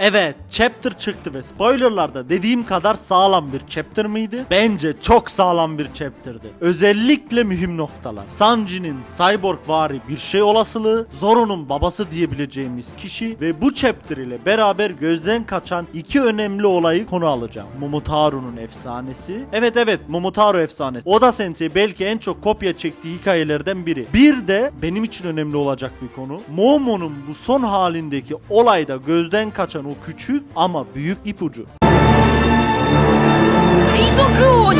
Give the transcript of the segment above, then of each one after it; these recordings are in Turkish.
Evet, chapter çıktı ve spoilerlarda dediğim kadar sağlam bir chapter mıydı? Bence çok sağlam bir chapter'dı. Özellikle mühim noktalar. Sanji'nin cyborg vari bir şey olasılığı, Zoro'nun babası diyebileceğimiz kişi ve bu chapter ile beraber gözden kaçan iki önemli olayı konu alacağım. Momotaro'nun efsanesi. Evet evet, Momotaro efsanesi. Oda Sensei belki en çok kopya çektiği hikayelerden biri. Bir de benim için önemli olacak bir konu. Momo'nun bu son halindeki olayda gözden kaçan o küçük ama büyük ipucu. 海賊王に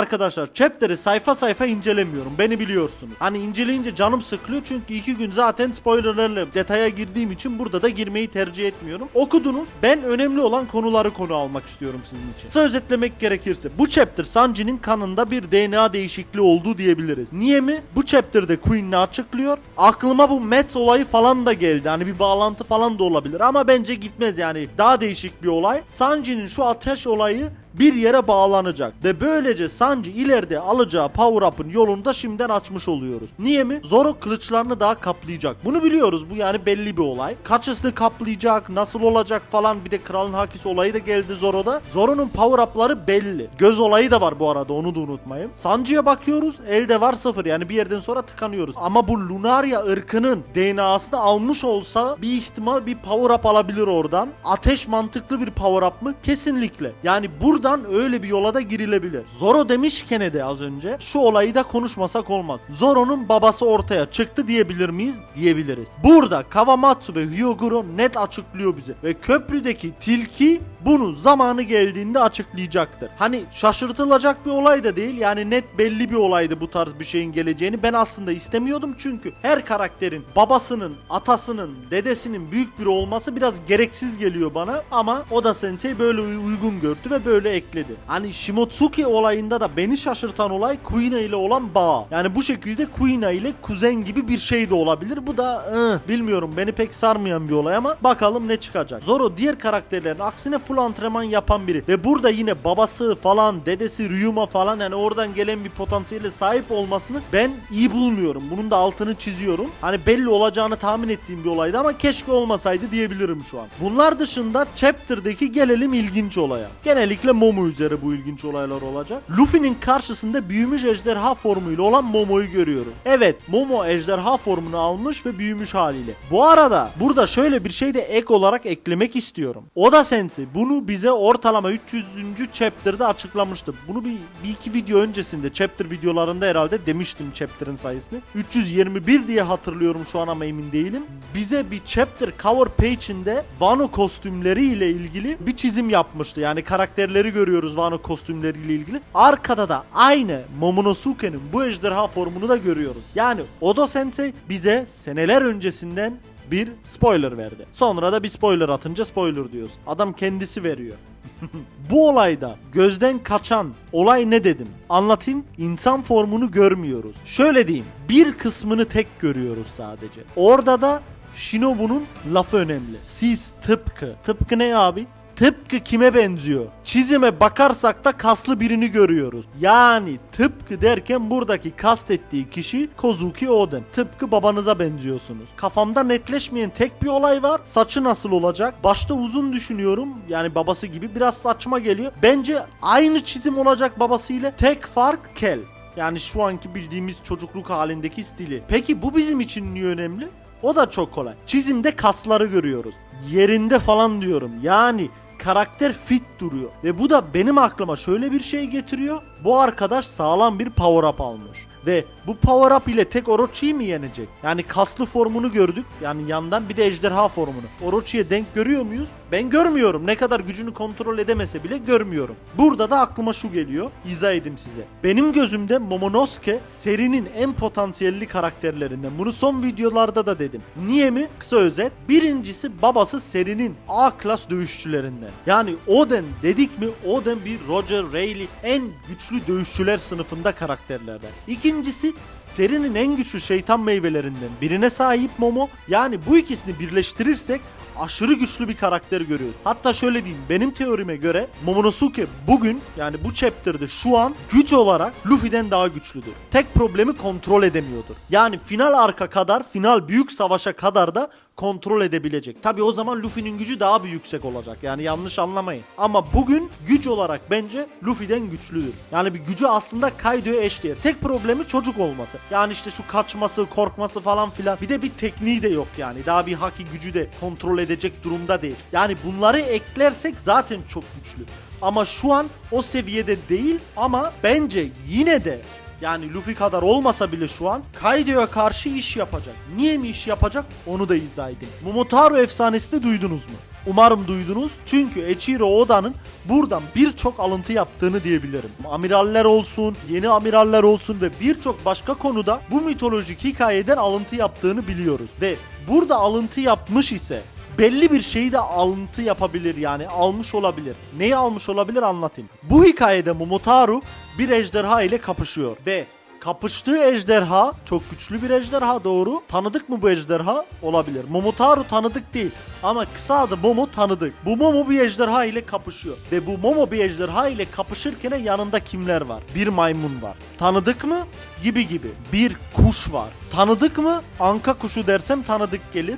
Arkadaşlar chapter'ı sayfa sayfa incelemiyorum. Beni biliyorsunuz. Hani inceleyince canım sıkılıyor çünkü iki gün zaten spoilerlarla detaya girdiğim için burada da girmeyi tercih etmiyorum. Okudunuz. Ben önemli olan konuları konu almak istiyorum sizin için. Kısa özetlemek gerekirse bu chapter Sanji'nin kanında bir DNA değişikliği olduğu diyebiliriz. Niye mi? Bu chapter'de Queen'le açıklıyor. Aklıma bu Mets olayı falan da geldi. Hani bir bağlantı falan da olabilir ama bence gitmez yani. Daha değişik bir olay. Sanji'nin şu ateş olayı bir yere bağlanacak ve böylece Sanji ileride alacağı power up'ın yolunu da şimdiden açmış oluyoruz. Niye mi? Zoro kılıçlarını daha kaplayacak. Bunu biliyoruz. Bu yani belli bir olay. Kaçısını kaplayacak, nasıl olacak falan bir de kralın hakisi olayı da geldi Zoro'da. Zoro'nun power up'ları belli. Göz olayı da var bu arada onu da unutmayın. Sanji'ye bakıyoruz elde var sıfır yani bir yerden sonra tıkanıyoruz. Ama bu Lunaria ırkının DNA'sını almış olsa bir ihtimal bir power up alabilir oradan. Ateş mantıklı bir power up mı? Kesinlikle. Yani buradan öyle bir yola da girilebilir. Zoro demişken de az önce şu olayı da konuşmasak olmaz. Zoro'nun babası ortaya çıktı diyebilir miyiz? Diyebiliriz. Burada Kawamatsu ve Hyoguro net açıklıyor bize. Ve köprüdeki tilki bunu zamanı geldiğinde açıklayacaktır. Hani şaşırtılacak bir olay da değil. Yani net belli bir olaydı bu tarz bir şeyin geleceğini. Ben aslında istemiyordum çünkü her karakterin babasının, atasının, dedesinin büyük biri olması biraz gereksiz geliyor bana. Ama Oda Sensei böyle uy- uygun gördü ve böyle ekledi. Hani Shimotsuki olayında da beni şaşırtan olay Kuina ile olan bağ. Yani bu şekilde Kuina ile kuzen gibi bir şey de olabilir. Bu da ıh, bilmiyorum beni pek sarmayan bir olay ama bakalım ne çıkacak. Zoro diğer karakterlerin aksine full antrenman yapan biri ve burada yine babası falan dedesi Ryuma falan yani oradan gelen bir potansiyele sahip olmasını ben iyi bulmuyorum. Bunun da altını çiziyorum. Hani belli olacağını tahmin ettiğim bir olaydı ama keşke olmasaydı diyebilirim şu an. Bunlar dışında chapter'daki gelelim ilginç olaya. Genellikle Momo üzere bu ilginç olaylar olacak. Luffy'nin karşısında büyümüş ejderha formuyla olan Momo'yu görüyorum. Evet Momo ejderha formunu almış ve büyümüş haliyle. Bu arada burada şöyle bir şey de ek olarak eklemek istiyorum. Oda Sensei bunu bize ortalama 300. chapter'da açıklamıştı. Bunu bir, bir iki video öncesinde chapter videolarında herhalde demiştim chapter'ın sayısını. 321 diye hatırlıyorum şu an ama emin değilim. Bize bir chapter cover page'inde Wano kostümleri ile ilgili bir çizim yapmıştı. Yani karakterleri görüyoruz Wano kostümleriyle ilgili. Arkada da aynı Momonosuke'nin bu ejderha formunu da görüyoruz. Yani Oda Sensei bize seneler öncesinden bir spoiler verdi. Sonra da bir spoiler atınca spoiler diyoruz. Adam kendisi veriyor. Bu olayda gözden kaçan olay ne dedim? Anlatayım. İnsan formunu görmüyoruz. Şöyle diyeyim. Bir kısmını tek görüyoruz sadece. Orada da Shinobu'nun lafı önemli. Siz tıpkı. Tıpkı ne abi? Tıpkı kime benziyor? Çizime bakarsak da kaslı birini görüyoruz. Yani tıpkı derken buradaki kastettiği kişi Kozuki Oden. Tıpkı babanıza benziyorsunuz. Kafamda netleşmeyen tek bir olay var. Saçı nasıl olacak? Başta uzun düşünüyorum. Yani babası gibi biraz saçma geliyor. Bence aynı çizim olacak babasıyla. Tek fark kel. Yani şu anki bildiğimiz çocukluk halindeki stili. Peki bu bizim için niye önemli? O da çok kolay. Çizimde kasları görüyoruz. Yerinde falan diyorum. Yani karakter fit duruyor. Ve bu da benim aklıma şöyle bir şey getiriyor. Bu arkadaş sağlam bir power up almış. Ve bu power up ile tek Orochi'yi mi yenecek? Yani kaslı formunu gördük. Yani yandan bir de ejderha formunu. Orochi'ye denk görüyor muyuz? Ben görmüyorum. Ne kadar gücünü kontrol edemese bile görmüyorum. Burada da aklıma şu geliyor. İzah edeyim size. Benim gözümde Momonosuke serinin en potansiyelli karakterlerinden. Bunu son videolarda da dedim. Niye mi? Kısa özet. Birincisi babası serinin A klas dövüşçülerinden. Yani Oden dedik mi Oden bir Roger Rayleigh en güçlü dövüşçüler sınıfında karakterlerden. İkincisi serinin en güçlü şeytan meyvelerinden birine sahip Momo. Yani bu ikisini birleştirirsek aşırı güçlü bir karakter görüyoruz. Hatta şöyle diyeyim benim teorime göre Momonosuke bugün yani bu chapter'da şu an güç olarak Luffy'den daha güçlüdür. Tek problemi kontrol edemiyordur. Yani final arka kadar, final büyük savaşa kadar da kontrol edebilecek. Tabi o zaman Luffy'nin gücü daha bir yüksek olacak. Yani yanlış anlamayın. Ama bugün güç olarak bence Luffy'den güçlüdür. Yani bir gücü aslında Kaido'ya eşdeğer. Tek problemi çocuk olması. Yani işte şu kaçması, korkması falan filan. Bir de bir tekniği de yok yani. Daha bir haki gücü de kontrol edecek durumda değil. Yani bunları eklersek zaten çok güçlü. Ama şu an o seviyede değil ama bence yine de yani Luffy kadar olmasa bile şu an Kaido'ya karşı iş yapacak. Niye mi iş yapacak onu da izah edeyim. Momotaru efsanesi de duydunuz mu? Umarım duydunuz. Çünkü Eiichiro Oda'nın buradan birçok alıntı yaptığını diyebilirim. Amiraller olsun, yeni amiraller olsun ve birçok başka konuda bu mitolojik hikayeden alıntı yaptığını biliyoruz. Ve burada alıntı yapmış ise belli bir şeyi de alıntı yapabilir yani almış olabilir. Neyi almış olabilir anlatayım. Bu hikayede Momotaru bir ejderha ile kapışıyor ve kapıştığı ejderha çok güçlü bir ejderha doğru. Tanıdık mı bu ejderha? Olabilir. Momotaru tanıdık değil ama kısa adı Momo tanıdık. Bu Momo bir ejderha ile kapışıyor ve bu Momo bir ejderha ile kapışırken yanında kimler var? Bir maymun var. Tanıdık mı? Gibi gibi. Bir kuş var. Tanıdık mı? Anka kuşu dersem tanıdık gelir.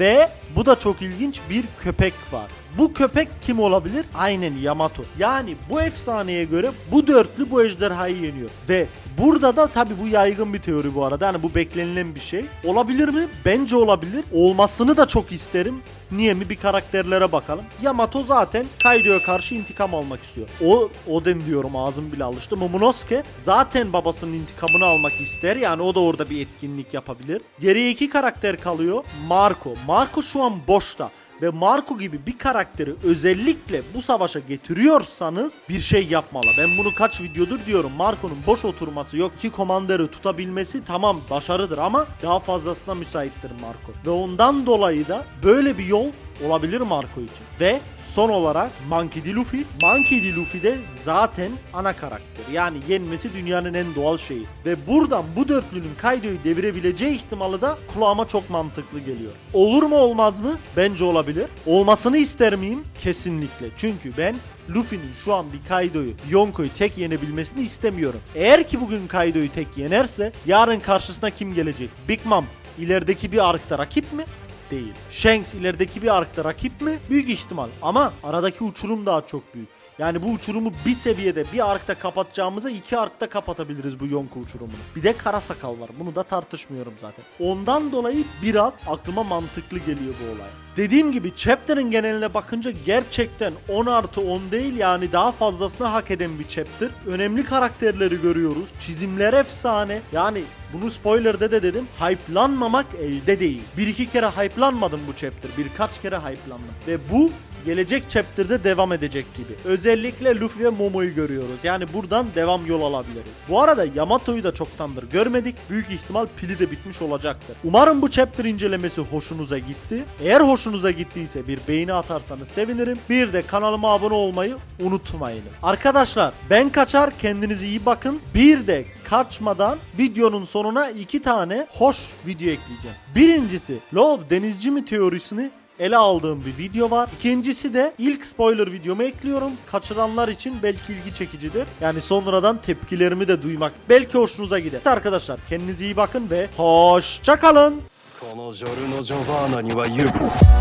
Ve bu da çok ilginç bir köpek var. Bu köpek kim olabilir? Aynen Yamato. Yani bu efsaneye göre bu dörtlü bu ejderhayı yeniyor. Ve burada da tabi bu yaygın bir teori bu arada. Yani bu beklenilen bir şey. Olabilir mi? Bence olabilir. Olmasını da çok isterim. Niye mi? Bir karakterlere bakalım. Yamato zaten Kaido'ya karşı intikam almak istiyor. O Oden diyorum ağzım bile alıştı. Momonosuke zaten babasının intikamını almak ister. Yani o da orada bir etkinlik yapabilir. Geriye iki karakter kalıyor. Marco. Marco şu an boşta ve Marco gibi bir karakteri özellikle bu savaşa getiriyorsanız bir şey yapmalı. Ben bunu kaç videodur diyorum. Marco'nun boş oturması yok ki komandörü tutabilmesi tamam başarıdır ama daha fazlasına müsaittir Marco. Ve ondan dolayı da böyle bir yol olabilir Marco için. Ve son olarak Monkey D. Luffy. Monkey D. Luffy de zaten ana karakter. Yani yenmesi dünyanın en doğal şeyi. Ve buradan bu dörtlünün Kaido'yu devirebileceği ihtimali da kulağıma çok mantıklı geliyor. Olur mu olmaz mı? Bence olabilir. Olmasını ister miyim? Kesinlikle. Çünkü ben Luffy'nin şu an bir Kaido'yu, Yonko'yu tek yenebilmesini istemiyorum. Eğer ki bugün Kaido'yu tek yenerse yarın karşısına kim gelecek? Big Mom ilerideki bir arkta rakip mi? Değil. Shanks ilerideki bir arkta rakip mi? Büyük ihtimal. Ama aradaki uçurum daha çok büyük. Yani bu uçurumu bir seviyede bir arkta kapatacağımıza iki arkta kapatabiliriz bu Yonko uçurumunu. Bir de kara sakal var. Bunu da tartışmıyorum zaten. Ondan dolayı biraz aklıma mantıklı geliyor bu olay. Dediğim gibi chapter'ın geneline bakınca gerçekten 10 artı 10 değil yani daha fazlasını hak eden bir chapter. Önemli karakterleri görüyoruz. Çizimler efsane. Yani bunu spoiler'da de dedim. Hype'lanmamak elde değil. Bir iki kere hype'lanmadım bu chapter. Birkaç kere hype'landım. Ve bu gelecek chapter'da devam edecek gibi. Özellikle Luffy ve Momo'yu görüyoruz. Yani buradan devam yol alabiliriz. Bu arada Yamato'yu da çoktandır görmedik. Büyük ihtimal pili de bitmiş olacaktır. Umarım bu chapter incelemesi hoşunuza gitti. Eğer hoşunuza gittiyse bir beğeni atarsanız sevinirim. Bir de kanalıma abone olmayı unutmayın. Arkadaşlar ben kaçar kendinize iyi bakın. Bir de kaçmadan videonun sonuna iki tane hoş video ekleyeceğim. Birincisi Love denizci mi teorisini ele aldığım bir video var. İkincisi de ilk spoiler videomu ekliyorum. Kaçıranlar için belki ilgi çekicidir. Yani sonradan tepkilerimi de duymak belki hoşunuza gider. Evet Arkadaşlar kendinize iyi bakın ve hoşça kalın. このジョルノ・ジョバーナには言う